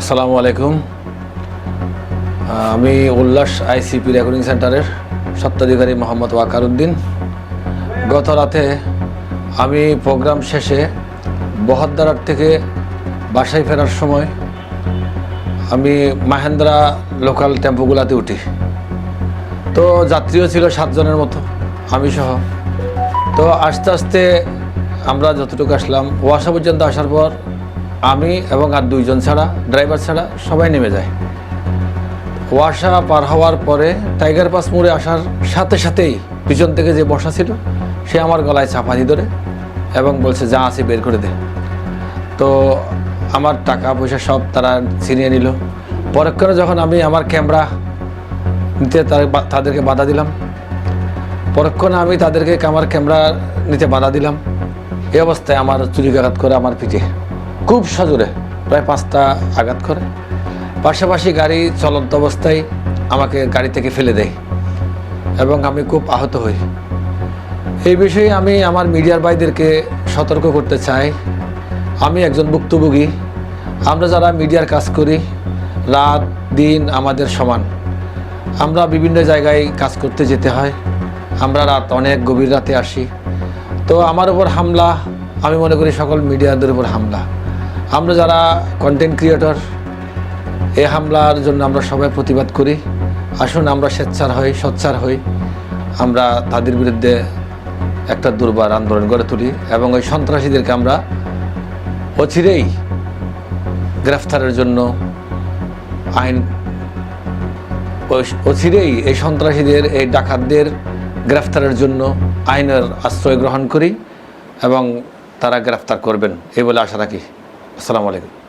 আসসালামু আলাইকুম। আমি উল্লাস আইসিপি রেকর্ডিং সেন্টারের সত্ত্বাধিকারী মোহাম্মদ ওয়াকার উদ্দিন গত রাতে আমি প্রোগ্রাম শেষে বহদ্দারার থেকে বাসায় ফেরার সময় আমি মাহেন্দ্রা লোকাল টেম্পোগুলাতে উঠি। তো যাত্রীও ছিল সাতজনের মতো, আমি সহ। তো আস্তে আস্তে আমরা যতটুকু আসলাম, ওয়াসা পর্যন্ত আসার পর আমি এবং আর দুইজন ছাড়া, ড্রাইভার ছাড়া সবাই নেমে যায়। ওয়াসা পার হওয়ার পরে টাইগার পাস মোড়ে আসার সাথে সাথেই পিছন থেকে যে বসা ছিল, সে আমার গলায় চাপাতি ধরে এবং বলছে, যা আছে বের করে দে। তো আমার টাকা পয়সা সব তারা ছিনিয়ে নিল। পরক্ষণে যখন আমি আমার ক্যামেরা নিতে তাদের- তাদেরকে বাধা দিলাম পরক্ষণে আমি তাদেরকে আমার ক্যামেরা নিতে বাধা দিলাম। এই অবস্থায় আমার চুরিকাঘাত করে আমার পিঠে। খুব সজোরে, প্রায় পাঁচটা আঘাত করে। পাশাপাশি গাড়ি চলন্ত অবস্থায় আমাকে গাড়ি থেকে ফেলে দেয় এবং আমি খুব আহত হই। এই বিষয়ে আমি আমার মিডিয়ার ভাইদেরকে সতর্ক করতে চাই। আমি একজন ভুক্তভোগী। আমরা যারা মিডিয়ার কাজ করি, রাত, দিন আমাদের সমান। আমরা বিভিন্ন জায়গায় কাজ করতে যেতে হয়। আমরা রাত অনেক গভীর রাতে আসি। তো আমার উপর হামলা, আমি মনে করি সকল মিডিয়াদের উপর হামলা। আমরা যারা কন্টেন্ট ক্রিয়েটর এই হামলার জন্য আমরা সবাই প্রতিবাদ করি। আসুন আমরা স্বেচ্ছার হই সোচ্চার হই। আমরা তাদের বিরুদ্ধে একটা দুর্বার আন্দোলন গড়ে তুলি এবং ওই সন্ত্রাসীদেরকে আমরা অচিরেই গ্রেফতারের জন্য আইন অচিরেই এই সন্ত্রাসীদের, এই ডাকাতদের গ্রেফতারের জন্য আইনের আশ্রয় গ্রহণ করি এবং তারা গ্রেফতার করবেন, এই বলে আশা রাখি। আসসালামু আলাইকুম।